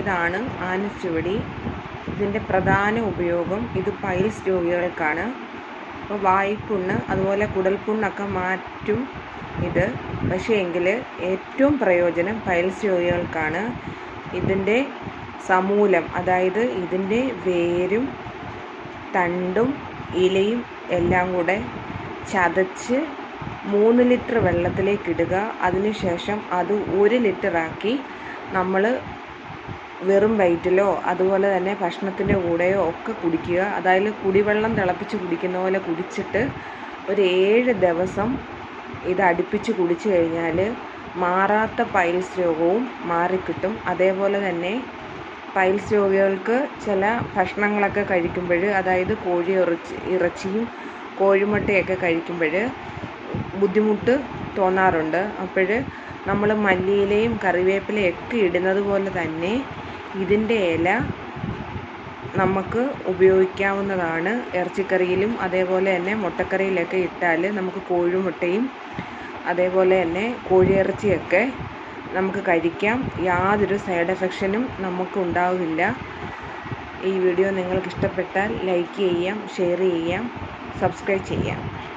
ഇതാണ് ആനച്ചുവടി ഇതിന്റെ പ്രധാന ഉപയോഗം ഇത് പൈൽസ് രോഗികൾക്കാണ്. അപ്പോൾ വായ്പുണ്ണ് അതുപോലെ കുടൽപുണ്ണൊക്കെ മാറ്റും ഇത്. പക്ഷേ എങ്കിൽ ഏറ്റവും പ്രയോജനം പൈൽസ് രോഗികൾക്കാണ്. ഇതിന്റെ സമൂലം അതായത് ഇതിന്റെ വേരും തണ്ടും ഇലയും എല്ലാം കൂടെ ചതച്ച് മൂന്ന് ലിറ്റർ വെള്ളത്തിലേക്ക് ഇടുക. അതിനുശേഷം അത് ഒരു ലിറ്ററാക്കി നമ്മൾ വെറും വയറ്റിലോ അതുപോലെ തന്നെ ഭക്ഷണത്തിന്റെ കൂടെയോ ഒക്കെ കുടിക്കുക. അതായത് കുടിവെള്ളം തിളപ്പിച്ച് കുടിക്കുന്ന പോലെ കുടിച്ചിട്ട് ഒരു ഏഴ് ദിവസം ഇത് അടുപ്പിച്ച് കുടിച്ചു കഴിഞ്ഞാൽ മാറാത്ത പൈൽസ് രോഗവും മാറിക്കിട്ടും. അതേപോലെ തന്നെ പൈൽസ് രോഗികൾക്ക് ചില ഭക്ഷണങ്ങളൊക്കെ കഴിക്കുമ്പോൾ അതായത് കോഴി ഇറച്ചി ഇറച്ചിയും കോഴിമുട്ടയൊക്കെ കഴിക്കുമ്പോൾ ബുദ്ധിമുട്ട് തോന്നാറുണ്ട്. അപ്പോൾ നമ്മൾ മല്ലിയിലയും കറിവേപ്പിലയും ഒക്കെ ഇടുന്നത് പോലെ തന്നെ ഇതിന്റെ ഇല നമുക്ക് ഉപയോഗിക്കാവുന്നതാണ്. ഇറച്ചിക്കറിയിലും അതേപോലെ തന്നെ മുട്ടക്കറിയിലൊക്കെ ഇട്ടാൽ നമുക്ക് കോഴിമുട്ടയും അതേപോലെ തന്നെ കോഴിയിറച്ചിയൊക്കെ നമുക്ക് കഴിക്കാം. യാതൊരു സൈഡ് എഫക്ഷനും നമുക്ക് ഉണ്ടാവില്ല. ഈ വീഡിയോ നിങ്ങൾക്ക് ഇഷ്ടപ്പെട്ടാൽ ലൈക്ക് ചെയ്യാം ഷെയർ ചെയ്യാം സബ്സ്ക്രൈബ് ചെയ്യാം.